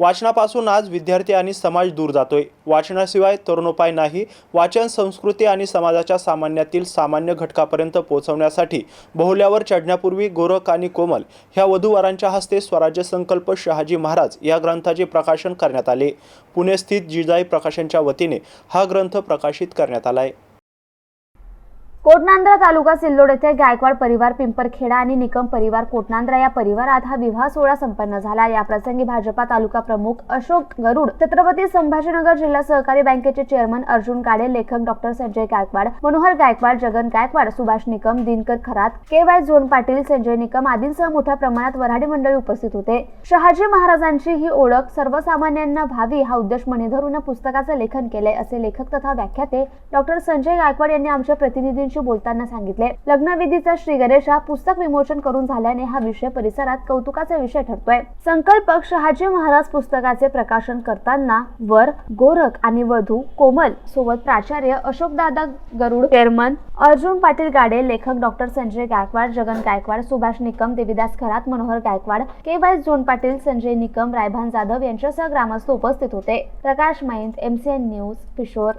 वाचनापासून आज विद्यार्थी आणि समाज दूर जातोय. वाचनाशिवाय तरुणोपाय नाही. वाचन संस्कृती आणि समाजाच्या सामान्यातील सामान्य घटकापर्यंत पोहोचवण्यासाठी बहुल्यावर चढण्यापूर्वी गोरख आणि कोमल ह्या वधूवरांच्या हस्ते स्वराज्य संकल्प शहाजी महाराज या ग्रंथाचे प्रकाशन करण्यात आले. पुणे स्थित जिजाई प्रकाशनच्या वतीने हा ग्रंथ प्रकाशित करण्यात आला आहे कोटनांद्रा तालुका सिल्लोड येथे गायकवाड परिवार पिंपरखेडा आणि निकम परिवार कोटनांद्रा या परिवारात हा विवाह सोहळा संपन्न झाला. या प्रसंगी भाजपा तालुका प्रमुख अशोक गरुड छत्रपती संभाजीनगर जिल्हा सहकारी बँकेचे चेअरमन अर्जुन गाडे लेखक doctor Sanjay Gaikwad Manohar Gaikwad Jagan Gaikwad Subhash Nikam Dinkar Kharat K Y zone Patil Sanjay Nikam आदींसह मोठ्या प्रमाणात वऱ्हाडी मंडळी उपस्थित होते. शहाजी महाराजांची ही ओळख सर्वसामान्यांना व्हावी हा उद्देश मने धरून पुस्तकाचं लेखन केलंय असे लेखक तथा व्याख्याते डॉक्टर संजय गायकवाड यांनी आमच्या प्रतिनिधींशी बोलताना सांगितले. लग्नविधीचा श्री गणेश हा पुस्तक विमोचन करून झाल्याने हा विषय परिसरात कौतुकाचा विषय ठरतोय. संकल्पक शहाजी महाराज पुस्तकाचे प्रकाशन करताना वर गोरख आणि वधू कोमल सोबत प्राचार्य अशोकदादा गरुड चेअरमन अर्जुन पाटील गाडे लेखक doctor Sanjay Gaikwad Jagan Gaikwad Subhash Nikam Devidas Kharat Manohar Gaikwad K Y zone Patil Sanjay Nikam Raibhan Jadhav यांच्यासह ग्रामस्थ उपस्थित होते. प्रकाश मैंत एमसीएन न्यूज किशोर.